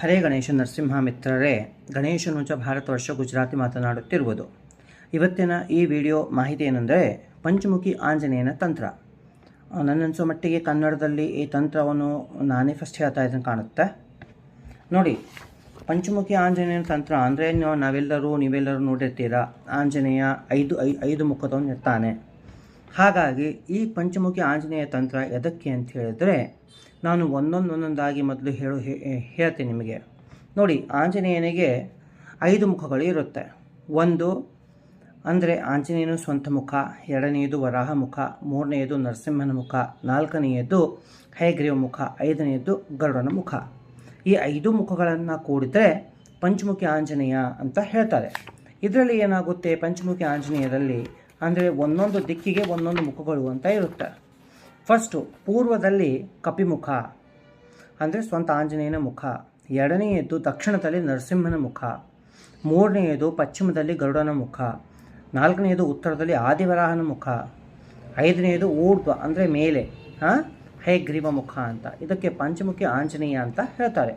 ಹರೇ ಗಣೇಶ ನರಸಿಂಹ ಮಿತ್ರರೇ ಗಣೇಶನುಂಚ ಭಾರತ ವರ್ಷ ಗುಜರಾತಿ ಮಾತನಾಡುತ್ತಿರುವುದು. ಇವತ್ತಿನ ಈ ವಿಡಿಯೋ ಮಾಹಿತಿ ಏನೆಂದರೆ, ಪಂಚಮುಖಿ ಆಂಜನೇಯನ ತಂತ್ರ. ನನ್ನನ್ಸೋ ಮಟ್ಟಿಗೆ ಕನ್ನಡದಲ್ಲಿ ಈ ತಂತ್ರವನ್ನು ನಾನೇ ಫಸ್ಟ್ ಹೇಳ್ತಾ ಇದ್ದಂಗೆ ಕಾಣುತ್ತೆ. ನೋಡಿ, ಪಂಚಮುಖಿ ಆಂಜನೇಯನ ತಂತ್ರ ಅಂದರೆ ನೀವು ನಾವೆಲ್ಲರೂ, ನೀವೆಲ್ಲರೂ ನೋಡಿರ್ತೀರ, ಆಂಜನೇಯ ಐದು ಐದು ಮುಖದವನು ಇರ್ತಾನೆ. ಹಾಗಾಗಿ ಈ ಪಂಚಮುಖಿ ಆಂಜನೇಯ ತಂತ್ರ ಎದಕ್ಕೆ ಅಂತ ಹೇಳಿದ್ರೆ ನಾನು ಒಂದೊಂದು ಒಂದೊಂದಾಗಿ ಮೊದಲು ಹೇಳು ಹೇಳ್ತೀನಿ ನಿಮಗೆ. ನೋಡಿ, ಆಂಜನೇಯನಿಗೆ ಐದು ಮುಖಗಳು ಇರುತ್ತೆ. ಒಂದು, ಅಂದರೆ ಆಂಜನೇಯನ ಸ್ವಂತ ಮುಖ, ಎರಡನೆಯದು ವರಾಹ ಮುಖ, ಮೂರನೆಯದು ನರಸಿಂಹನ ಮುಖ, ನಾಲ್ಕನೆಯದು ಹಯಗ್ರೀವ ಮುಖ, ಐದನೆಯದು ಗರುಡನ ಮುಖ. ಈ ಐದು ಮುಖಗಳನ್ನು ಕೂಡಿದರೆ ಪಂಚಮುಖಿ ಆಂಜನೇಯ ಅಂತ ಹೇಳ್ತಾರೆ. ಇದರಲ್ಲಿ ಏನಾಗುತ್ತೆ ಪಂಚಮುಖಿ ಆಂಜನೇಯದಲ್ಲಿ? ಅಂದರೆ ಒಂದೊಂದು ದಿಕ್ಕಿಗೆ ಒಂದೊಂದು ಮುಖಗಳು ಅಂತ ಇರುತ್ತೆ. ಫಸ್ಟು ಪೂರ್ವದಲ್ಲಿ ಕಪಿಮುಖ, ಅಂದರೆ ಸ್ವಂತ ಆಂಜನೇಯನ ಮುಖ. ಎರಡನೆಯದ್ದು ದಕ್ಷಿಣದಲ್ಲಿ ನರಸಿಂಹನ ಮುಖ. ಮೂರನೆಯದು ಪಶ್ಚಿಮದಲ್ಲಿ ಗರುಡನ ಮುಖ. ನಾಲ್ಕನೆಯದು ಉತ್ತರದಲ್ಲಿ ಆದಿವರಾಹನ ಮುಖ. ಐದನೆಯದು ಊರ್ಧ್ವ, ಅಂದರೆ ಮೇಲೆ. ಹಾಂ? ಹಯಗ್ರೀವ ಮುಖ ಅಂತ. ಇದಕ್ಕೆ ಪಂಚಮುಖಿ ಆಂಜನೇಯ ಅಂತ ಹೇಳ್ತಾರೆ.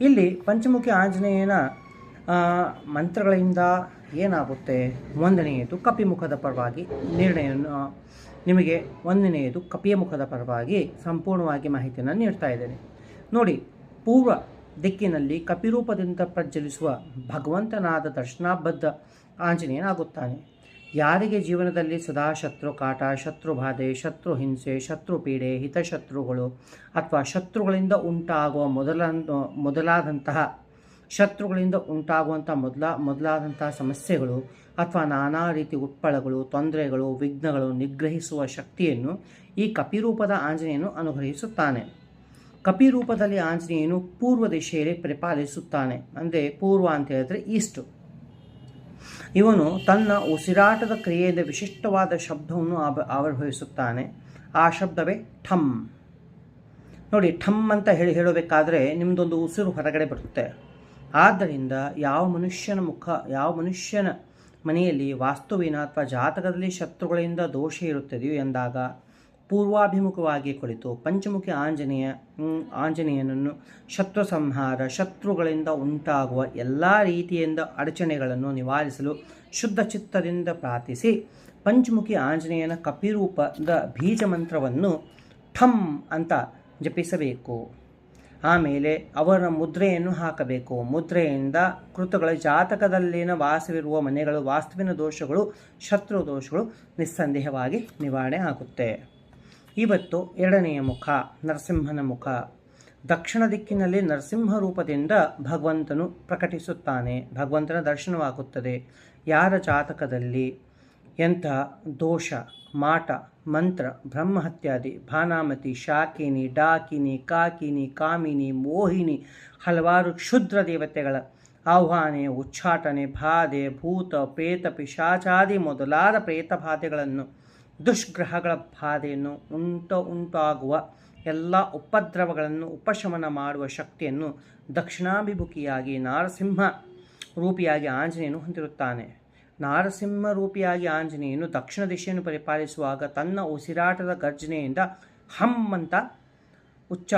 ಇಲ್ಲಿ ಪಂಚಮುಖಿ ಆಂಜನೇಯನ ಮಂತ್ರಗಳಿಂದ ಏನಾಗುತ್ತೆ? ಒಂದನೆಯದು ಕಪಿಮುಖದ ಪರವಾಗಿ ನಿರ್ಣಯವನ್ನು ನಿಮಗೆ ಒಂದನೆಯದು ಕಪಿಯ ಮುಖದ ಪರವಾಗಿ ಸಂಪೂರ್ಣವಾಗಿ ಮಾಹಿತಿಯನ್ನು ನೀಡ್ತಾ ಇದ್ದೇನೆ. ನೋಡಿ, ಪೂರ್ವ ದಿಕ್ಕಿನಲ್ಲಿ ಕಪಿರೂಪದಿಂದ ಪ್ರಜ್ವಲಿಸುವ ಭಗವಂತನಾದ ದರ್ಶನಾಬದ್ಧ ಆಂಜನೇಯನಾಗುತ್ತಾನೆ. ಯಾರಿಗೆ ಜೀವನದಲ್ಲಿ ಸದಾ ಶತ್ರು ಕಾಟ, ಶತ್ರು ಬಾಧೆ, ಶತ್ರು ಹಿಂಸೆ, ಶತ್ರು ಪೀಡೆ, ಹಿತಶತ್ರುಗಳು ಅಥವಾ ಶತ್ರುಗಳಿಂದ ಉಂಟಾಗುವ ಮೊದಲ ಮೊದಲಾದಂತಹ ಶತ್ರುಗಳಿಂದ ಉಂಟಾಗುವಂಥ ಮೊದಲ ಮೊದಲಾದಂಥ ಸಮಸ್ಯೆಗಳು ಅಥವಾ ನಾನಾ ರೀತಿ ಉತ್ಪಳಗಳು, ತೊಂದರೆಗಳು, ವಿಘ್ನಗಳು ನಿಗ್ರಹಿಸುವ ಶಕ್ತಿಯನ್ನು ಈ ಕಪಿರೂಪದ ಆಂಜನೇಯನು ಅನುಗ್ರಹಿಸುತ್ತಾನೆ. ಕಪಿರೂಪದಲ್ಲಿ ಆಂಜನೇಯನು ಪೂರ್ವ ದಿಶೆಯಲ್ಲಿ ಪರಿಪಾಲಿಸುತ್ತಾನೆ. ಅಂದರೆ ಪೂರ್ವ ಅಂತ ಹೇಳಿದ್ರೆ ಈಸ್ಟು. ಇವನು ತನ್ನ ಉಸಿರಾಟದ ಕ್ರಿಯೆಯಿಂದ ವಿಶಿಷ್ಟವಾದ ಶಬ್ದವನ್ನು ಆವ, ಆವಿರ್ಭವಿಸುತ್ತಾನೆ. ಆ ಶಬ್ದವೇ ಠಮ್. ನೋಡಿ, ಠಮ್ ಅಂತ ಹೇಳಿ ಹೇಳಬೇಕಾದ್ರೆ ನಿಮ್ಮದೊಂದು ಉಸಿರು ಹೊರಗಡೆ ಬರುತ್ತೆ. ಆದ್ದರಿಂದ ಯಾವ ಮನುಷ್ಯನ ಮುಖ, ಯಾವ ಮನುಷ್ಯನ ಮನೆಯಲ್ಲಿ ವಾಸ್ತುವಿನ ಅಥವಾ ಜಾತಕದಲ್ಲಿ ಶತ್ರುಗಳಿಂದ ದೋಷ ಇರುತ್ತದೆಯೋ ಎಂದಾಗ ಪೂರ್ವಾಭಿಮುಖವಾಗಿ ಕುಳಿತು ಪಂಚಮುಖಿ ಆಂಜನೇಯ ಆಂಜನೇಯನನ್ನು ಶತ್ರು ಸಂಹಾರ, ಶತ್ರುಗಳಿಂದ ಉಂಟಾಗುವ ಎಲ್ಲ ರೀತಿಯಿಂದ ಅಡಚಣೆಗಳನ್ನು ನಿವಾರಿಸಲು ಶುದ್ಧ ಚಿತ್ತದಿಂದ ಪ್ರಾರ್ಥಿಸಿ. ಪಂಚಮುಖಿ ಆಂಜನೇಯನ ಕಪಿರೂಪದ ಬೀಜ ಮಂತ್ರವನ್ನು ಠಮ್ ಅಂತ ಜಪಿಸಬೇಕು. ಆಮೇಲೆ ಅವರ ಮುದ್ರೆಯನ್ನು ಹಾಕಬೇಕು. ಮುದ್ರೆಯಿಂದ ಕೃತಗಳ ಜಾತಕದಲ್ಲಿನ ವಾಸವಿರುವ ಮನೆಗಳು, ವಾಸ್ತುವಿನ ದೋಷಗಳು, ಶತ್ರು ದೋಷಗಳು ನಿಸ್ಸಂದೇಹವಾಗಿ ನಿವಾರಣೆ ಆಗುತ್ತೆ. ಇವತ್ತು ಎರಡನೆಯ ಮುಖ, ನರಸಿಂಹನ ಮುಖ. ದಕ್ಷಿಣ ದಿಕ್ಕಿನಲ್ಲಿ ನರಸಿಂಹ ರೂಪದಿಂದ ಭಗವಂತನು ಪ್ರಕಟಿಸುತ್ತಾನೆ. ಭಗವಂತನ ದರ್ಶನವಾಗುತ್ತದೆ. ಯಾರ ಜಾತಕದಲ್ಲಿ? ಎಂಥ ದೋಷ, ಮಾಟ, ಮಂತ್ರ, ಬ್ರಹ್ಮಹತ್ಯಾದಿ, ಭಾನಾಮತಿ, ಶಾಕಿನಿ, ಡಾಕಿನಿ, ಕಾಕಿನಿ, ಕಾಮಿನಿ, ಮೋಹಿನಿ, ಹಲವಾರು ಕ್ಷುದ್ರ ದೇವತೆಗಳ ಆಹ್ವಾನೆ, ಉಚ್ಚಾಟನೆ, ಬಾಧೆ, ಭೂತ, ಪ್ರೇತ, ಪಿಶಾಚಾದಿ ಮೊದಲಾದ ಪ್ರೇತ ಬಾಧೆಗಳನ್ನು, ದುಷ್ಗ್ರಹಗಳ ಬಾಧೆಯನ್ನು ಉಂಟು ಉಂಟಾಗುವ ಎಲ್ಲ ಉಪದ್ರವಗಳನ್ನು ಉಪಶಮನ ಮಾಡುವ ಶಕ್ತಿಯನ್ನು ದಕ್ಷಿಣಾಭಿಮುಖಿಯಾಗಿ ನಾರಸಿಂಹ ರೂಪಿಯಾಗಿ ಆಂಜನೇಯನು ಹೊಂದಿರುತ್ತಾನೆ. ನಾರಸಿಂಹ ರೂಪಿಯಾಗಿ ಆಂಜನೇಯನು ದಕ್ಷಿಣ ದಿಶೆಯನ್ನು ಪರಿಪಾಲಿಸುವಾಗ ತನ್ನ ಉಸಿರಾಟದ ಗರ್ಜನೆಯಿಂದ ಹಮ್ ಅಂತ ಉಚ್ಚ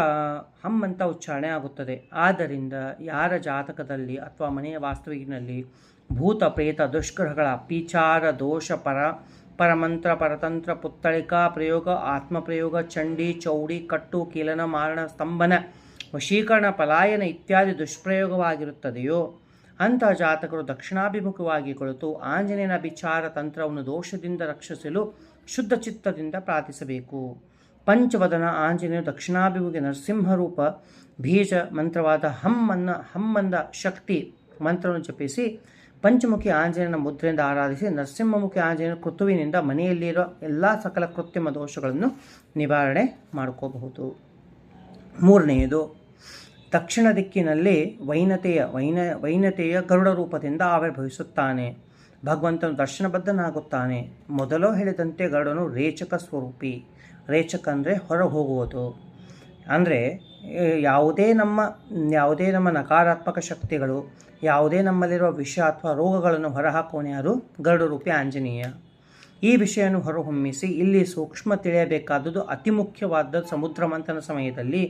ಹಮ್ ಅಂತ ಉಚ್ಚಾರಣೆ ಆಗುತ್ತದೆ. ಆದ್ದರಿಂದ ಯಾರ ಜಾತಕದಲ್ಲಿ ಅಥವಾ ಮನೆಯ ವಾಸ್ತವಿಕನಲ್ಲಿ ಭೂತ, ಪ್ರೇತ ದುಷ್ಗ್ರಹಗಳ ಪಿಚಾರ ದೋಷ, ಪರ, ಪರಮಂತ್ರ, ಪರತಂತ್ರ ಪುತ್ತಳಿಕಾ ಪ್ರಯೋಗ, ಆತ್ಮಪ್ರಯೋಗ, ಚಂಡಿ, ಚೌಡಿ, ಕಟ್ಟು, ಕೀಲನ, ಮಾರಣ, ಸ್ತಂಭನ, ವಶೀಕರಣ, ಪಲಾಯನ ಇತ್ಯಾದಿ ದುಷ್ಪ್ರಯೋಗವಾಗಿರುತ್ತದೆಯೋ ಅಂಥ ಜಾತಕರು ದಕ್ಷಿಣಾಭಿಮುಖವಾಗಿ ಕುಳಿತು ಆಂಜನೇಯನ ವಿಚಾರ ತಂತ್ರವನ್ನು ದೋಷದಿಂದ ರಕ್ಷಿಸಲು ಶುದ್ಧ ಚಿತ್ತದಿಂದ ಪ್ರಾರ್ಥಿಸಬೇಕು. ಪಂಚವದನ ಆಂಜನೇಯ ದಕ್ಷಿಣಾಭಿಮುಖಿ ನರಸಿಂಹರೂಪ ಬೀಜ ಮಂತ್ರವಾದ ಹಮ್ಮನ್ನ ಹಮ್ಮಂದ ಶಕ್ತಿ ಮಂತ್ರವನ್ನು ಜಪಿಸಿ ಪಂಚಮುಖಿ ಆಂಜನೇಯನ ಮುದ್ರೆಯಿಂದ ಆರಾಧಿಸಿ ನರಸಿಂಹಮುಖಿ ಆಂಜನೇಯ ಕೃತುವಿನಿಂದ ಮನೆಯಲ್ಲಿರೋ ಎಲ್ಲ ಸಕಲ ಕೃತ್ರಿಮ ದೋಷಗಳನ್ನು ನಿವಾರಣೆ ಮಾಡ್ಕೋಬಹುದು. ಮೂರನೆಯದು ದಕ್ಷಿಣ ದಿಕ್ಕಿನಲ್ಲಿ ವೈನತೆಯ, ವೈನ, ವೈನತೆಯ ಗರುಡ ರೂಪದಿಂದ ಆವಿರ್ಭವಿಸುತ್ತಾನೆ. ಭಗವಂತನು ದರ್ಶನಬದ್ಧನಾಗುತ್ತಾನೆ. ಮೊದಲು ಹೇಳಿದಂತೆ ಗರುಡನು ರೇಚಕ ಸ್ವರೂಪಿ. ರೇಚಕ ಅಂದರೆ ಹೊರ ಹೋಗುವುದು ಅಂದರೆ ಯಾವುದೇ ನಮ್ಮ ಯಾವುದೇ ನಮ್ಮ ನಕಾರಾತ್ಮಕ ಶಕ್ತಿಗಳು, ಯಾವುದೇ ನಮ್ಮಲ್ಲಿರುವ ವಿಷ ಅಥವಾ ರೋಗಗಳನ್ನು ಹೊರಹಾಕೋಣ ಯಾರು? ಗರುಡ ರೂಪಿ ಆಂಜನೇಯ. ಈ ವಿಷಯವನ್ನು ಹೊರಹೊಮ್ಮಿಸಿ ಇಲ್ಲಿ ಸೂಕ್ಷ್ಮ ತಿಳಿಯಬೇಕಾದದ್ದು ಅತಿ ಮುಖ್ಯವಾದ ಸಮುದ್ರ ಮಂಥನ ಸಮಯದಲ್ಲಿ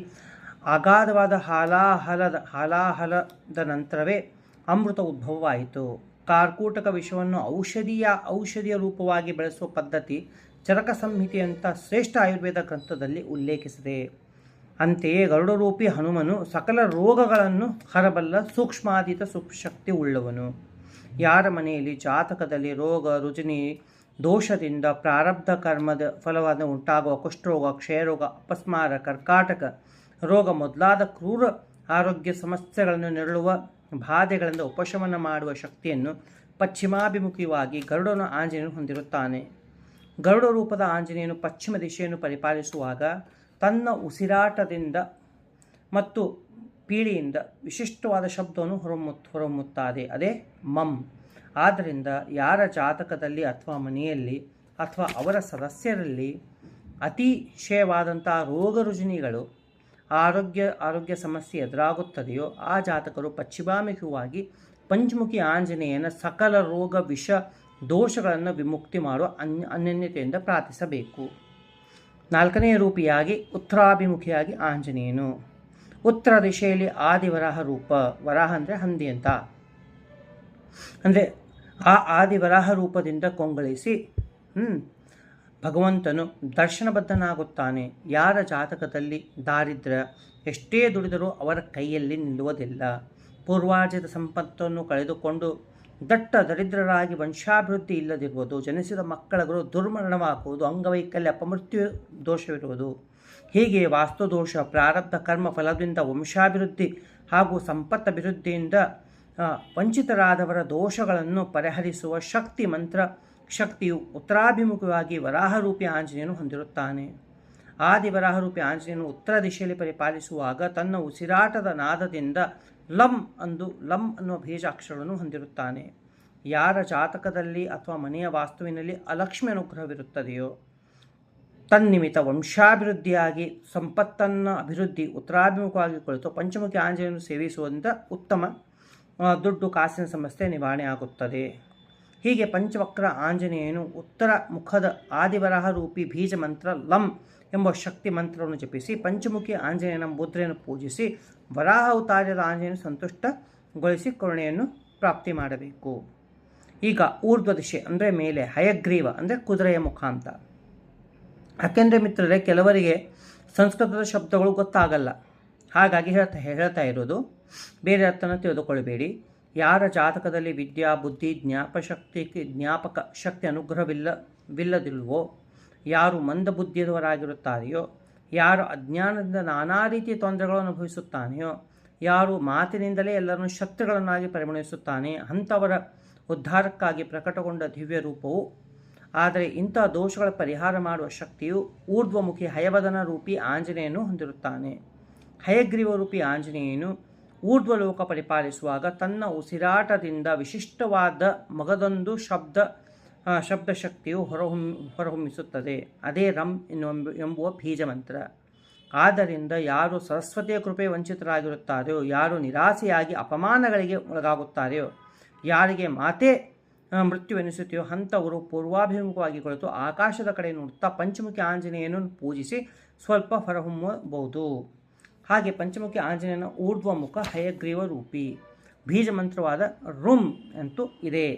ಅಗಾಧವಾದ ಹಾಲಾಹಲದ ಹಾಲಾಹಲದ ನಂತರವೇ ಅಮೃತ ಉದ್ಭವವಾಯಿತು. ಕಾರ್ಕೂಟಕ ವಿಷವನ್ನು ಔಷಧೀಯ, ಔಷಧಿಯ ರೂಪವಾಗಿ ಬಳಸುವ ಪದ್ಧತಿ ಚರಕ ಸಂಹಿತೆಯಂಥ ಶ್ರೇಷ್ಠ ಆಯುರ್ವೇದ ಗ್ರಂಥದಲ್ಲಿ ಉಲ್ಲೇಖಿಸಿದೆ. ಅಂತೆಯೇ ಗರುಡರೂಪಿ ಹನುಮನು ಸಕಲ ರೋಗಗಳನ್ನು ಹರಬಲ್ಲ ಸೂಕ್ಷ್ಮಾತೀತ ಶಕ್ತಿ ಉಳ್ಳವನು ಯಾರ ಮನೆಯಲ್ಲಿ ಜಾತಕದಲ್ಲಿ ರೋಗ, ರುಜಿನಿ, ದೋಷದಿಂದ ಪ್ರಾರಬ್ಧ ಕರ್ಮದ ಫಲವಾದ ಉಂಟಾಗುವ ಕುಷ್ಠರೋಗ, ಕ್ಷಯರೋಗ ಅಪಸ್ಮಾರ ಕರ್ಕಾಟಕ ರೋಗ ಮೊದಲಾದ ಕ್ರೂರ ಆರೋಗ್ಯ ಸಮಸ್ಯೆಗಳನ್ನು ನೆರಳುವ ಬಾಧೆಗಳಿಂದ ಉಪಶಮನ ಮಾಡುವ ಶಕ್ತಿಯನ್ನು ಪಶ್ಚಿಮಾಭಿಮುಖಿಯಾಗಿ ಗರುಡನ ಆಂಜನೇಯನು ಹೊಂದಿರುತ್ತಾನೆ. ಗರುಡ ರೂಪದ ಆಂಜನೇಯನು ಪಶ್ಚಿಮ ದಿಶೆಯನ್ನು ಪರಿಪಾಲಿಸುವಾಗ ತನ್ನ ಉಸಿರಾಟದಿಂದ ಮತ್ತು ಪೀಳಿಯಿಂದ ವಿಶಿಷ್ಟವಾದ ಶಬ್ದವನ್ನು ಹೊರಮುತ್ ಹೊರಮುತ್ತಾದೆ ಅದೇ ಮಮ್ ಆದ್ದರಿಂದ ಯಾರ ಜಾತಕದಲ್ಲಿ ಅಥವಾ ಮನೆಯಲ್ಲಿ ಅಥವಾ ಅವರ ಸದಸ್ಯರಲ್ಲಿ ಅತಿಶಯವಾದಂಥ ರೋಗ ರುಜಿನಿಗಳು ಆರೋಗ್ಯ ಆರೋಗ್ಯ ಸಮಸ್ಯೆ ಎದುರಾಗುತ್ತದೆಯೋ ಆ ಜಾತಕರು ಪಶ್ಚಿಮಾಮುಖವಾಗಿ ಪಂಚಮುಖಿ ಆಂಜನೇಯನ ಸಕಲ ರೋಗ, ವಿಷ, ದೋಷಗಳನ್ನು ವಿಮುಕ್ತಿ ಮಾಡುವ ಅನ್ಯ ಅನನ್ಯತೆಯಿಂದ ಪ್ರಾರ್ಥಿಸಬೇಕು. ನಾಲ್ಕನೆಯ ರೂಪಿಯಾಗಿ ಉತ್ತರಾಭಿಮುಖಿಯಾಗಿ ಆಂಜನೇಯನು. ಉತ್ತರ ದಿಶೆಯಲ್ಲಿ ಆದಿವರಾಹ ರೂಪ, ವರಾಹ ಅಂದರೆ ಹಂದಿ ಅಂತ. ಅಂದರೆ ಆ ಆದಿವರಾಹ ರೂಪದಿಂದ ಕೊಂಗಳಿಸಿ ಹ್ಞೂ ಭಗವಂತನು ದರ್ಶನಬದ್ಧನಾಗುತ್ತಾನೆ. ಯಾರ ಜಾತಕದಲ್ಲಿ ದಾರಿದ್ರ್ಯ ಎಷ್ಟೇ ದುಡಿದರೂ ಅವರ ಕೈಯಲ್ಲಿ ನಿಲ್ಲುವುದಿಲ್ಲ. ಪೂರ್ವಾರ್ಜಿತ ಸಂಪತ್ತನ್ನು ಕಳೆದುಕೊಂಡು ದಟ್ಟ ದರಿದ್ರರಾಗಿ ವಂಶಾಭಿವೃದ್ಧಿ ಇಲ್ಲದಿರುವುದು, ಜನಿಸಿದ ಮಕ್ಕಳಗಳು ದುರ್ಮರಣವಾಗುವುದು, ಅಂಗವೈಕಲ್ಯ, ಅಪಮೃತ್ಯು ದೋಷವಿರುವುದು. ಹೀಗೆ ವಾಸ್ತುದೋಷ, ಪ್ರಾರಬ್ಧ, ಕರ್ಮ ಫಲದಿಂದ ವಂಶಾಭಿವೃದ್ಧಿ ಹಾಗೂ ಸಂಪತ್ತಭಿವೃದ್ಧಿಯಿಂದ ವಂಚಿತರಾದವರ ದೋಷಗಳನ್ನು ಪರಿಹರಿಸುವ ಶಕ್ತಿ ಮಂತ್ರ ಶಕ್ತಿಯು ಉತ್ತರಾಭಿಮುಖವಾಗಿ ವರಾಹರೂಪಿ ಆಂಜನೇಯನು ಹೊಂದಿರುತ್ತಾನೆ. ಆದಿ ವರಾಹರೂಪಿ ಆಂಜನೇಯನು ಉತ್ತರ ದಿಶೆಯಲ್ಲಿ ಪರಿಪಾಲಿಸುವಾಗ ತನ್ನ ಉಸಿರಾಟದ ನಾದದಿಂದ ಲಂ ಅಂದು ಲಂ ಅನ್ನುವ ಬೀಜಾಕ್ಷರವನ್ನು ಹೊಂದಿರುತ್ತಾನೆ. ಯಾರ ಜಾತಕದಲ್ಲಿ ಅಥವಾ ಮನೆಯ ವಾಸ್ತುವಿನಲ್ಲಿ ಅಲಕ್ಷ್ಮಿ ಅನುಗ್ರಹವಿರುತ್ತದೆಯೋ, ತನ್ನಿಮಿತ್ತ ವಂಶಾಭಿವೃದ್ಧಿಯಾಗಿ ಸಂಪತ್ತನ್ನು ಅಭಿವೃದ್ಧಿ ಉತ್ತರಾಭಿಮುಖವಾಗಿ ಕುಳಿತು ಪಂಚಮುಖಿ ಆಂಜನೇಯನು ಸೇವಿಸುವಂಥ ಉತ್ತಮ ದುಡ್ಡು, ಕಾಸಿನ ಸಮಸ್ಯೆ ನಿವಾರಣೆ ಆಗುತ್ತದೆ ಹೀಗೆ ಪಂಚವಕ್ರ ಆಂಜನೇಯನು ಉತ್ತರ ಮುಖದ ಆದಿವರಹ ರೂಪಿ ಬೀಜ ಮಂತ್ರ ಲಂ ಎಂಬ ಶಕ್ತಿ ಮಂತ್ರವನ್ನು ಜಪಿಸಿ ಪಂಚಮುಖಿ ಆಂಜನೇಯನ ಮುದ್ರೆಯನ್ನು ಪೂಜಿಸಿ ವರಾಹ ಅವತಾರ್ಯದ ಆಂಜನೇಯನ ಸಂತುಷ್ಟಗೊಳಿಸಿ ಕರುಣೆಯನ್ನು ಪ್ರಾಪ್ತಿ ಮಾಡಬೇಕು. ಈಗ ಊರ್ಧ್ವ ದಿಶೆ ಅಂದರೆ ಮೇಲೆ ಹಯಗ್ರೀವ ಅಂದರೆ ಕುದುರೆಯ ಮುಖಾಂತ ಯಾಕೆಂದರೆ ಮಿತ್ರರೇ, ಕೆಲವರಿಗೆ ಸಂಸ್ಕೃತದ ಶಬ್ದಗಳು ಗೊತ್ತಾಗಲ್ಲ. ಹಾಗಾಗಿ ಹೇಳ್ತಾ ಹೇಳ್ತಾ ಇರೋದು, ಬೇರೆ ಅರ್ಥನ ತಿಳಿದುಕೊಳ್ಳಬೇಡಿ. ಯಾರ ಜಾತಕದಲ್ಲಿ ವಿದ್ಯಾ, ಬುದ್ಧಿ ಜ್ಞಾಪಶಕ್ತಿ ಜ್ಞಾಪಕ ಶಕ್ತಿ ಅನುಗ್ರಹವಿಲ್ಲವಿಲ್ಲದಿಲ್ವೋ ಯಾರು ಮಂದ ಬುದ್ಧಿಯವರಾಗಿರುತ್ತಾರೆಯೋ ಯಾರು ಅಜ್ಞಾನದಿಂದ ನಾನಾ ರೀತಿಯ ತೊಂದರೆಗಳನ್ನು ಅನುಭವಿಸುತ್ತಾನೆಯೋ? ಯಾರು ಮಾತಿನಿಂದಲೇ ಎಲ್ಲರನ್ನು ಶತ್ರುಗಳನ್ನಾಗಿ ಪರಿಗಣಿಸುತ್ತಾನೆ? ಅಂಥವರ ಉದ್ಧಾರಕ್ಕಾಗಿ ಪ್ರಕಟಗೊಂಡ ದಿವ್ಯ ರೂಪವು. ಆದರೆ ಇಂಥ ದೋಷಗಳ ಪರಿಹಾರ ಮಾಡುವ ಶಕ್ತಿಯು ಊರ್ಧ್ವಮುಖಿ ಹಯವದನ ರೂಪಿ ಆಂಜನೇಯನ್ನು ಹೊಂದಿರುತ್ತಾನೆ. ಹಯಗ್ರೀವ ರೂಪಿ ಆಂಜನೇಯನು ಊರ್ಧ್ವಲೋಕ ಪರಿಪಾಲಿಸುವಾಗ ತನ್ನ ಉಸಿರಾಟದಿಂದ ವಿಶಿಷ್ಟವಾದ ಮಗದೊಂದು ಶಬ್ದ ಶಬ್ದಶಕ್ತಿಯು ಹೊರಹೊಮ್ಮಿ, ಹೊರಹೊಮ್ಮಿಸುತ್ತದೆ. ಅದೇ ರಂ ಎನ್ನುವ, ಎಂಬುವ ಬೀಜ ಮಂತ್ರ ಆದ್ದರಿಂದ ಯಾರು ಸರಸ್ವತಿಯ ಕೃಪೆ ವಂಚಿತರಾಗಿರುತ್ತಾರೆಯೋ, ಯಾರು ನಿರಾಸೆಯಾಗಿ ಅಪಮಾನಗಳಿಗೆ ಒಳಗಾಗುತ್ತಾರೆಯೋ, ಯಾರಿಗೆ ಮಾತೇ ಮೃತ್ಯುವೆನಿಸುತ್ತೆಯೋ ಅಂಥವರು ಪೂರ್ವಾಭಿಮುಖವಾಗಿ ಕುಳಿತು ಆಕಾಶದ ಕಡೆ ನೋಡುತ್ತಾ ಪಂಚಮುಖಿ ಆಂಜನೇಯನ್ನು ಪೂಜಿಸಿ ಸ್ವಲ್ಪ ಹೊರಹೊಮ್ಮಬಹುದು. ಹಾಗೆ ಪಂಚಮುಖಿ ಆಂಜನೇಯನ ಊರ್ಧ್ವಮುಖ ಹಯಗ್ರೀವ ರೂಪಿ, ಬೀಜ ಮಂತ್ರವಾದ ರುಮ್ ಅಂತೂ ಇದೆ.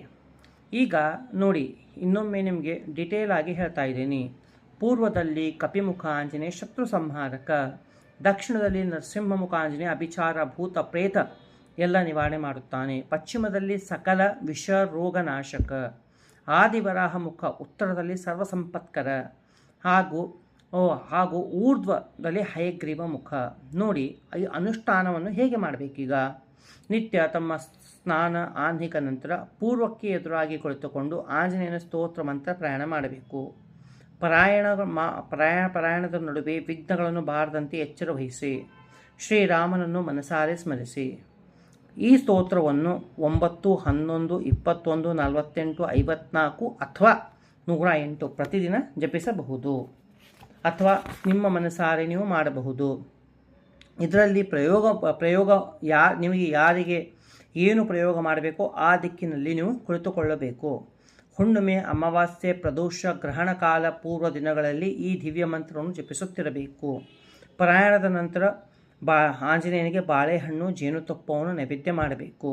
ಈಗ ನೋಡಿ, ಇನ್ನೊಮ್ಮೆ ನಿಮಗೆ ಡಿಟೇಲ್ ಆಗಿ ಹೇಳ್ತಾ ಇದ್ದೀನಿ. ಪೂರ್ವದಲ್ಲಿ ಕಪಿಮುಖ ಆಂಜನೇಯ ಶತ್ರು ಸಂಹಾರಕ, ದಕ್ಷಿಣದಲ್ಲಿ ನರಸಿಂಹಮುಖ ಆಂಜನೇಯ ಅಭಿಚಾರ ಭೂತ ಪ್ರೇತ ಎಲ್ಲ ನಿವಾರಣೆ ಮಾಡುತ್ತಾನೆ. ಪಶ್ಚಿಮದಲ್ಲಿ ಸಕಲ ವಿಷ ರೋಗನಾಶಕ ಆದಿವರಾಹ ಮುಖ ಉತ್ತರದಲ್ಲಿ ಸರ್ವಸಂಪತ್ಕರ ಹಾಗೂ ಹಾಗೂ ಊರ್ಧ್ವದಲ್ಲಿ ಹಯಗ್ರೀವ ಮುಖ. ನೋಡಿ, ಈ ಅನುಷ್ಠಾನವನ್ನು ಹೇಗೆ ಮಾಡಬೇಕೀಗ? ನಿತ್ಯ ತಮ್ಮ ಸ್ನಾನ ಆಂಧಿಕ ನಂತರ ಪೂರ್ವಕ್ಕೆ ಎದುರಾಗಿ ಕುಳಿತುಕೊಂಡು ಆಂಜನೇಯನ ಸ್ತೋತ್ರ ಮಂತ್ರ ಪ್ರಯಾಣ ಮಾಡಬೇಕು. ಪ್ರಯಾಣ ಮಾ ಪ್ರಯಾಣ ಪ್ರಯಾಣದ ನಡುವೆ ವಿಘ್ನಗಳನ್ನು ಬಾರದಂತೆ ಎಚ್ಚರ ವಹಿಸಿ. ಶ್ರೀರಾಮನನ್ನು ಮನಸಾರೆ ಸ್ಮರಿಸಿ. ಈ ಸ್ತೋತ್ರವನ್ನು ಒಂಬತ್ತು, ಹನ್ನೊಂದು, ಇಪ್ಪತ್ತೊಂದು, ನಲವತ್ತೆಂಟು, ಐವತ್ನಾಲ್ಕು ಅಥವಾ ನೂರ ಎಂಟು ಪ್ರತಿದಿನ ಜಪಿಸಬಹುದು. ಅಥವಾ ನಿಮ್ಮ ಮನಸಾರೆ ನೀವು ಮಾಡಬಹುದು. ಇದರಲ್ಲಿ ಪ್ರಯೋಗ ಪ್ರಯೋಗ ಯಾ, ನಿಮಗೆ ಯಾರಿಗೆ ಏನು ಪ್ರಯೋಗ ಮಾಡಬೇಕೋ ಆ ದಿಕ್ಕಿನಲ್ಲಿ ನೀವು ಕುಳಿತುಕೊಳ್ಳಬೇಕು. ಹುಣ್ಣುಮೆ ಅಮಾವಾಸ್ಯೆ ಪ್ರದೋಷ ಗ್ರಹಣ ಕಾಲ ಪೂರ್ವ ದಿನಗಳಲ್ಲಿ ಈ ದಿವ್ಯ ಮಂತ್ರವನ್ನು ಜಪಿಸುತ್ತಿರಬೇಕು. ಪ್ರಯಾಣದ ನಂತರ ಬಾ, ಆಂಜನೇಯನಿಗೆ ಬಾಳೆಹಣ್ಣು, ಜೇನುತುಪ್ಪವನ್ನು ನೈವೇದ್ಯ ಮಾಡಬೇಕು.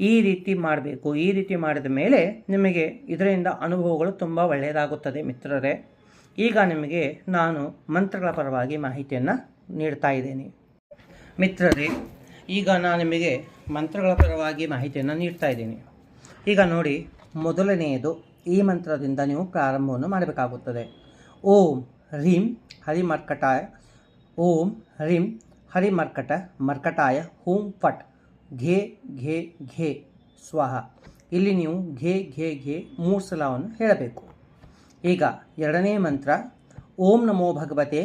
ಈ ರೀತಿ ಮಾಡಬೇಕು. ಈ ರೀತಿ ಮಾಡಿದ ಮೇಲೆ ನಿಮಗೆ ಇದರಿಂದ ಅನುಭವಗಳು ತುಂಬ ಒಳ್ಳೆಯದಾಗುತ್ತದೆ ಮಿತ್ರರೇ. ಈಗ ನಿಮಗೆ ನಾನು ಮಂತ್ರಗಳ ಪರವಾಗಿ ಮಾಹಿತಿಯನ್ನು ನೀಡ್ತಾ ಇದ್ದೇನೆ. ಮಿತ್ರರೇ, ಈಗ ನಾನು ನಿಮಗೆ ಮಂತ್ರಗಳ ಪರವಾಗಿ ಮಾಹಿತಿಯನ್ನು ನೀಡ್ತಾ ಇದ್ದೀನಿ. ಈಗ ನೋಡಿ, ಮೊದಲನೆಯದು ಈ ಮಂತ್ರದಿಂದ ನೀವು ಪ್ರಾರಂಭವನ್ನು ಮಾಡಬೇಕಾಗುತ್ತದೆ. ಓಂ ಹ್ರೀಂ ಹರಿಮರ್ಕಟಾಯ, ಓಂ ಹ್ರೀಂ ಹರಿಮರ್ಕಟ, ಮರ್ಕಟಾಯ, ಹೂಂ ಫಟ್, ಘೇ ಘೇ ಘೇ ಸ್ವಾಹ. ಇಲ್ಲಿ ನೀವು ಘೇ ಘೇ ಘೇ ಮೂರು ಸಲವನ್ನು ಹೇಳಬೇಕು. ಈಗ ಎರಡನೇ ಮಂತ್ರ, ಓಂ ನಮೋ ಭಗವತೆ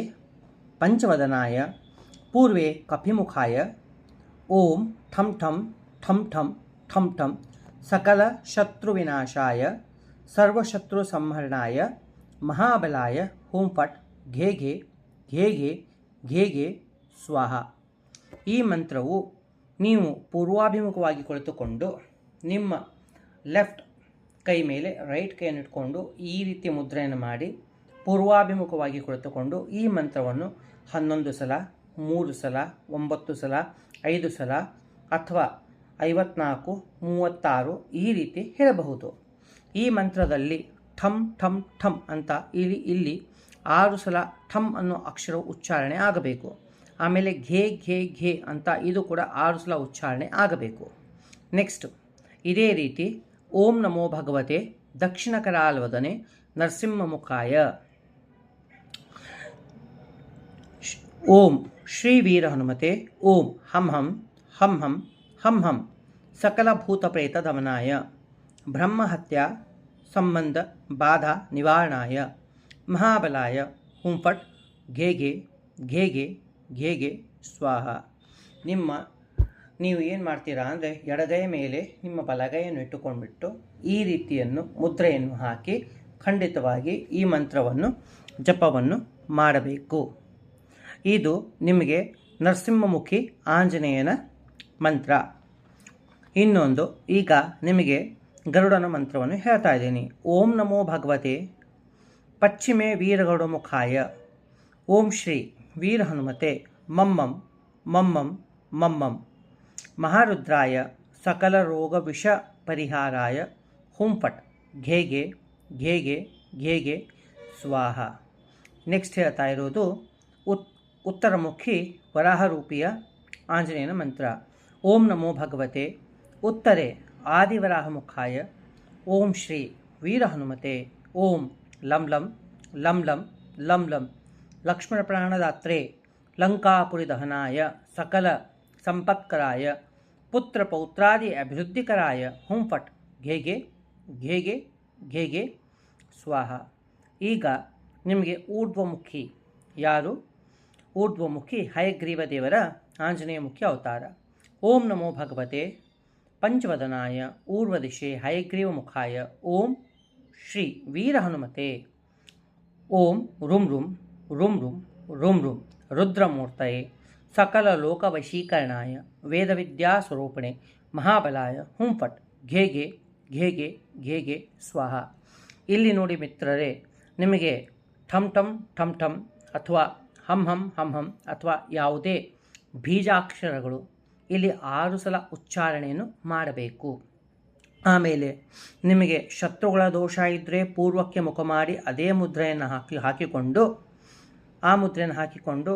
ಪಂಚವದನಾಯ, ಪೂರ್ವೆ ಕಪಿಮುಖಾಯ, ಓಂ ಠಂ ಠಂ ಠಂ ಠಂ ಠಂ ಠಂ ಸಕಲ ಶತ್ರುವಿನಾಶಾಯ, ಸರ್ವಶತ್ರು ಸಂಹರಣಾಯ, ಮಹಾಬಲಾಯ ಹೋಂ ಫಟ್ ಘೇ ಘೇ ಘೇ ಘೇ ಘೇ ಘೇ ಸ್ವಾಹ. ಈ ಮಂತ್ರವು ನೀವು ಪೂರ್ವಾಭಿಮುಖವಾಗಿ ಕುಳಿತುಕೊಂಡು ನಿಮ್ಮ ಲೆಫ್ಟ್ ಕೈ ಮೇಲೆ ರೈಟ್ ಕೈಯನ್ನು ಇಟ್ಕೊಂಡು ಈ ರೀತಿ ಮುದ್ರೆಯನ್ನು ಮಾಡಿ ಪೂರ್ವಾಭಿಮುಖವಾಗಿ ಕುಳಿತುಕೊಂಡು ಈ ಮಂತ್ರವನ್ನು ಹನ್ನೊಂದು ಸಲ, ಮೂರು ಸಲ, ಒಂಬತ್ತು ಸಲ, ಐದು ಸಲ ಅಥವಾ ಐವತ್ನಾಲ್ಕು, ಮೂವತ್ತಾರು ಈ ರೀತಿ ಹೇಳಬಹುದು. ಈ ಮಂತ್ರದಲ್ಲಿ ಠಮ್ ಠಮ್ ಠಮ್ ಅಂತ ಇಲ್ಲಿ ಇಲ್ಲಿ ಆರು ಸಲ ಠಮ್ ಅನ್ನೋ ಅಕ್ಷರ ಉಚ್ಚಾರಣೆ ಆಗಬೇಕು. ಆಮೇಲೆ ಘೇ ಘೇ ಘೇ ಅಂತ ಇದು ಕೂಡ ಆರು ಸಲ ಉಚ್ಚಾರಣೆ ಆಗಬೇಕು. ನೆಕ್ಸ್ಟ್ ಇದೇ ರೀತಿ ಓಂ ನಮೋ ಭಗವತೆ, ದಕ್ಷಿಣ ಕರಾಲ್ವದನೆ ನರಸಿಂಹಮುಖಾಯ ಮುಖಾಯ. ಓಂ ಶ್ರೀ ವೀರ ಹನುಮತೆ, ಓಂ ಹಂ ಹಂ ಹಂ ಹಂ ಹಂ ಹಂ, ಸಕಲ ಭೂತ ಪ್ರೇತ ದಮನಾಯ ಬ್ರಹ್ಮಹತ್ಯ ಸಂಬಂಧ ಬಾಧಾ ನಿವಾರಣಾಯ, ಮಹಾಬಲಾಯ, ಹುಂಫಟ್ ಘೇ ಘೇ ಘೇ ಘೇ ಘೇ ಘೇ ಸ್ವಾಹ. ನಿಮ್ಮ ನೀವು ಏನು ಮಾಡ್ತೀರಾ ಅಂದರೆ ಎಡಗೈ ಮೇಲೆ ನಿಮ್ಮ ಬಲಗೈಯನ್ನು ಇಟ್ಟುಕೊಂಡ್ಬಿಟ್ಟು ಈ ರೀತಿಯನ್ನು ಮುದ್ರೆಯನ್ನು ಹಾಕಿ ಖಂಡಿತವಾಗಿ ಈ ಮಂತ್ರವನ್ನು, ಜಪವನ್ನು ಮಾಡಬೇಕು. ಇದು ನಿಮಗೆ ನರಸಿಂಹಮುಖಿ ಆಂಜನೇಯನ ಮಂತ್ರ. ಇನ್ನೊಂದು, ಈಗ ನಿಮಗೆ ಗರುಡನ ಮಂತ್ರವನ್ನು ಹೇಳ್ತಾ ಇದ್ದೀನಿ. ಓಂ ನಮೋ ಭಗವತೆ, ಪಶ್ಚಿಮೆ ವೀರಗರುಡ ಮುಖಾಯ. ಓಂ ಶ್ರೀ ವೀರ ಹನುಮತೆ ಮಮ್ಮಂ ಮಮ್ಮಂ ಮಮ್ಮಂ. ಮಹಾರುದ್ರಾಯ ಸಕಲ ರೋಗ ವಿಷ ಪರಿಹಾರಾಯ ಹುಂಫಟ್ ಘೇಗೆ ಘೇಗೆ ಘೇಗೆ, ಸ್ವಾಹ. ನೆಕ್ಸ್ಟ್ ಹೇಳ್ತಾ ಇರೋದು ಉತ್, ಉತ್ತರಮುಖಿ ವರಾಹರೂಪಿಯ ಆಂಜನೇಯನ ಮಂತ್ರ. ಓಂ ನಮೋ ಭಗವತೆ. ಉತ್ತರೆ ಆದಿವರಾಹಮುಖಾಯ. ಓಂ ಶ್ರೀ ವೀರ ಹನುಮತೆ ಓಂ ಲಂ ಲಂ ಲಂ ಲಂ ಲಂ ಲಂ. ಲಂಕಾಪುರಿ ದಹನಾಯ ಸಕಲ ಸಂಪತ್ಕರಾಯ. ಪುತ್ರ ಪೌತ್ರಾದಿ ಅಭಿವೃದ್ಧಿಕರಾಯ ಹುಂ ಫಟ್ ಘೇಗೆ ಘೇಗೆ ಘೇಗೆ ಸ್ವಾಹ ಈಗ ನಿಮಗೆ ಊರ್ಧ್ವಮುಖಿ ಯಾರು? ಊರ್ಧ್ವಮುಖಿ ಹಯಗ್ರೀವ ದೇವರ ಆಂಜನೇಯ ಮುಖ್ಯ ಅವತಾರ. ಓಂ ನಮೋ ಭಗವತೆ. ಪಂಚವದನಾಯ ಊರ್ವದಿಶೆ ಹಯಗ್ರೀವ ಮುಖಾಯ. ಓಂ ಶ್ರೀ ವೀರ ಹನುಮತೆ ಓಂ ರುಂ ರುಂ ರುಂ ರುಂ ರುಂ ರುಂ, ರುದ್ರಮೂರ್ತಯೇ. ಸಕಲ ಲೋಕವಶೀಕರಣಾಯ ವಶೀಕರಣಾಯ ಮಹಾಬಲಾಯ ಹುಂ ಫಟ್ ಘೇಗೆ ಘೇಗೆ ಘೇಗೆ ಘೇ ಘೇ ಘೇ ಸ್ವಾಹ ಇಲ್ಲಿ ನೋಡಿ ಮಿತ್ರರೇ, ನಿಮಗೆ ಠಮ್ ಠಮ್ ಠಮ್ ಠಮ್ ಅಥವಾ ಹಂ ಹಂ ಹಂ ಹಂ ಅಥವಾ ಯಾವುದೇ ಬೀಜಾಕ್ಷರಗಳು ಇಲ್ಲಿ ಆರು ಸಲ ಉಚ್ಚಾರಣೆಯನ್ನು ಮಾಡಬೇಕು. ಆಮೇಲೆ ನಿಮಗೆ ಶತ್ರುಗಳ ದೋಷ ಇದ್ದರೆ ಪೂರ್ವಕ್ಕೆ ಮುಖ ಮಾಡಿ ಅದೇ ಮುದ್ರೆಯನ್ನು ಹಾಕಿ, ಹಾಕಿಕೊಂಡು, ಆ ಮುದ್ರೆಯನ್ನು ಹಾಕಿಕೊಂಡು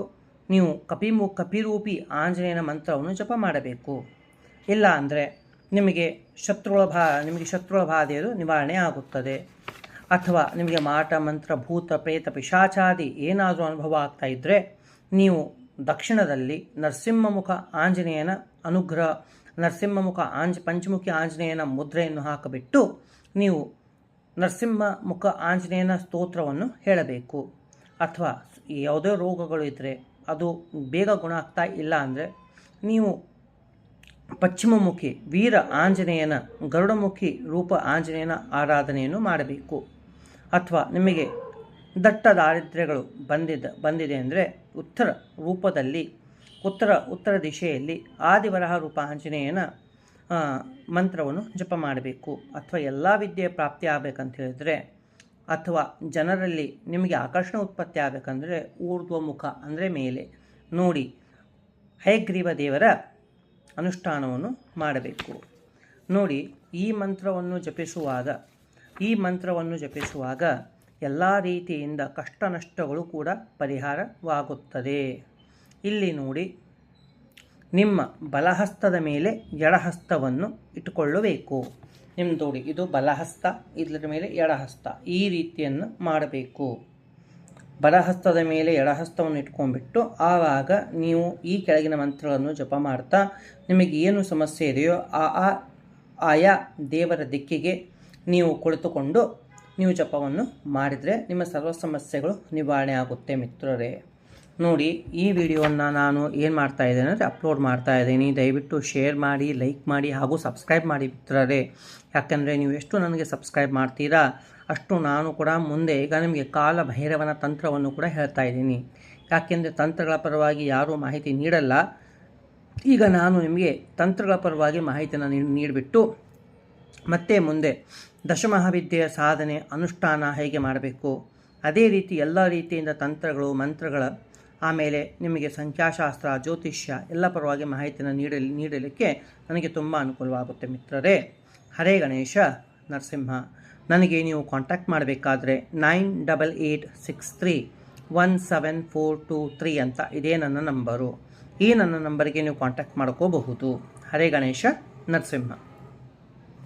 ನೀವು ಕಪಿಮು ಕಪಿರೂಪಿ ಆಂಜನೇಯನ ಮಂತ್ರವನ್ನು ಜಪ ಮಾಡಬೇಕು. ಇಲ್ಲ ಅಂದರೆ ನಿಮಗೆ ಶತ್ರುಗಳ ಭಾ, ನಿಮಗೆ ಶತ್ರುಗಳ ಬಾಧೆಯದು ನಿವಾರಣೆ ಆಗುತ್ತದೆ. ಅಥವಾ ನಿಮಗೆ ಮಾಟ, ಮಂತ್ರ, ಭೂತ, ಪ್ರೇತ, ಪಿಶಾಚಾದಿ ಏನಾದರೂ ಅನುಭವ ಆಗ್ತಾ ಇದ್ದರೆ ನೀವು ದಕ್ಷಿಣದಲ್ಲಿ ನರಸಿಂಹಮುಖ ಆಂಜನೇಯನ ಅನುಗ್ರಹ, ನರಸಿಂಹಮುಖ ಆಂಜ, ಪಂಚಮುಖಿ ಆಂಜನೇಯನ ಮುದ್ರೆಯನ್ನು ಹಾಕಿಬಿಟ್ಟು ನೀವು ನರಸಿಂಹ ಮುಖ ಆಂಜನೇಯನ ಸ್ತೋತ್ರವನ್ನು ಹೇಳಬೇಕು. ಅಥವಾ ಯಾವುದೇ ರೋಗಗಳು ಇದ್ದರೆ ಅದು ಬೇಗ ಗುಣ ಆಗ್ತಾ ಇಲ್ಲ ಅಂದರೆ ನೀವು ಪಶ್ಚಿಮಮುಖಿ ವೀರ ಆಂಜನೇಯನ, ಗರುಡಮುಖಿ ರೂಪ ಆಂಜನೇಯನ ಆರಾಧನೆಯನ್ನು ಮಾಡಬೇಕು. ಅಥವಾ ನಿಮಗೆ ದಟ್ಟ ದಾರಿದ್ರ್ಯಗಳು ಬಂದಿದ್ದ, ಬಂದಿದೆ ಅಂದರೆ ಉತ್ತರ ರೂಪದಲ್ಲಿ, ಉತ್ತರ ಉತ್ತರ ದಿಶೆಯಲ್ಲಿ ಆದಿವರಹ ರೂಪ ಆಂಜನೇಯನ ಮಂತ್ರವನ್ನು ಜಪ ಮಾಡಬೇಕು. ಅಥವಾ ಎಲ್ಲ ವಿದ್ಯೆ ಪ್ರಾಪ್ತಿ ಆಗಬೇಕಂತ ಹೇಳಿದರೆ ಅಥವಾ ಜನರಲ್ಲಿ ನಿಮಗೆ ಆಕರ್ಷಣೆ ಉತ್ಪತ್ತಿ ಆಗಬೇಕಂದ್ರೆ ಊರ್ಧ್ವಮುಖ ಅಂದರೆ ಮೇಲೆ. ನೋಡಿ, ಹಯಗ್ರೀವ ದೇವರ ಅನುಷ್ಠಾನವನ್ನು ಮಾಡಬೇಕು. ನೋಡಿ, ಈ ಮಂತ್ರವನ್ನು ಜಪಿಸುವಾಗ, ಈ ಮಂತ್ರವನ್ನು ಜಪಿಸುವಾಗ ಎಲ್ಲ ರೀತಿಯಿಂದ ಕಷ್ಟ ನಷ್ಟಗಳು ಕೂಡ ಪರಿಹಾರವಾಗುತ್ತದೆ. ಇಲ್ಲಿ ನೋಡಿ, ನಿಮ್ಮ ಬಲಹಸ್ತದ ಮೇಲೆ ಎಡಹಸ್ತವನ್ನು ಇಟ್ಟುಕೊಳ್ಳಬೇಕು. ನಿಮ್ಮ ನೋಡಿ ಇದು ಬಲಹಸ್ತ ಇದರ ಮೇಲೆ ಎಡಹಸ್ತ. ಈ ರೀತಿಯನ್ನು ಮಾಡಬೇಕು. ಬಲಹಸ್ತದ ಮೇಲೆ ಎಡಹಸ್ತವನ್ನು ಇಟ್ಕೊಂಡ್ಬಿಟ್ಟು, ಆವಾಗ ನೀವು ಈ ಕೆಳಗಿನ ಮಂತ್ರಗಳನ್ನು ಜಪ ಮಾಡ್ತಾ, ನಿಮಗೆ ಏನು ಸಮಸ್ಯೆ ಇದೆಯೋ ಆ ಆ, ಆಯಾ ದೇವರ ದಿಕ್ಕಿಗೆ ನೀವು ಕುಳಿತುಕೊಂಡು ನೀವು ಜಪವನ್ನು ಮಾಡಿದರೆ ನಿಮ್ಮ ಸರ್ವ ಸಮಸ್ಯೆಗಳು ನಿವಾರಣೆ ಆಗುತ್ತೆ ಮಿತ್ರರೇ. ನೋಡಿ, ಈ ವಿಡಿಯೋವನ್ನು ನಾನು ಏನು ಮಾಡ್ತಾ ಇದ್ದೇನೆ ಅಂದರೆ ಅಪ್ಲೋಡ್ ಮಾಡ್ತಾ ಇದ್ದೀನಿ. ದಯವಿಟ್ಟು ಶೇರ್ ಮಾಡಿ ಲೈಕ್ ಮಾಡಿ ಹಾಗೂ ಸಬ್ಸ್ಕ್ರೈಬ್ ಮಾಡಿ ಮಿತ್ರರೇ. ಯಾಕಂದರೆ ನೀವು ಎಷ್ಟು ನನಗೆ ಸಬ್ಸ್ಕ್ರೈಬ್ ಮಾಡ್ತೀರಾ, ಅಷ್ಟು ನಾನು ಕೂಡ ಮುಂದೆ ಈಗ ನಿಮಗೆ ಕಾಲ ಭೈರವನ ತಂತ್ರವನ್ನು ಕೂಡ ಹೇಳ್ತಾ ಇದ್ದೀನಿ. ಯಾಕೆಂದರೆ ತಂತ್ರಗಳ ಪರವಾಗಿ ಯಾರೂ ಮಾಹಿತಿ ನೀಡಲ್ಲ. ಈಗ ನಾನು ನಿಮಗೆ ತಂತ್ರಗಳ ಪರವಾಗಿ ಮಾಹಿತಿಯನ್ನು ನೀಡಿಬಿಟ್ಟು ಮತ್ತೆ ಮುಂದೆ ದಶಮಹಾವಿದ್ಯೆಯ ಸಾಧನೆ ಅನುಷ್ಠಾನ ಹೇಗೆ ಮಾಡಬೇಕು, ಅದೇ ರೀತಿ ಎಲ್ಲ ರೀತಿಯಿಂದ ತಂತ್ರಗಳು, ಮಂತ್ರಗಳ ಆಮೇಲೆ ನಿಮಗೆ ಸಂಖ್ಯಾಶಾಸ್ತ್ರ, ಜ್ಯೋತಿಷ್ಯ ಎಲ್ಲ ಪರವಾಗಿ ಮಾಹಿತಿಯನ್ನು ನೀಡಲಿ, ನೀಡಲಿಕ್ಕೆ ನನಗೆ ತುಂಬ ಅನುಕೂಲವಾಗುತ್ತೆ ಮಿತ್ರರೇ. ಹರೇ ಗಣೇಶ, ನರಸಿಂಹ. ನನಗೆ ನೀವು ಕಾಂಟ್ಯಾಕ್ಟ್ ಮಾಡಬೇಕಾದ್ರೆ nine double eight six three one seven four two three ಅಂತ ಇದೇ ನನ್ನ ನಂಬರು. ಈ ನನ್ನ ನಂಬರಿಗೆ ನೀವು ಕಾಂಟ್ಯಾಕ್ಟ್ ಮಾಡ್ಕೋಬಹುದು. ಹರೇ ಗಣೇಶ, ನರಸಿಂಹ.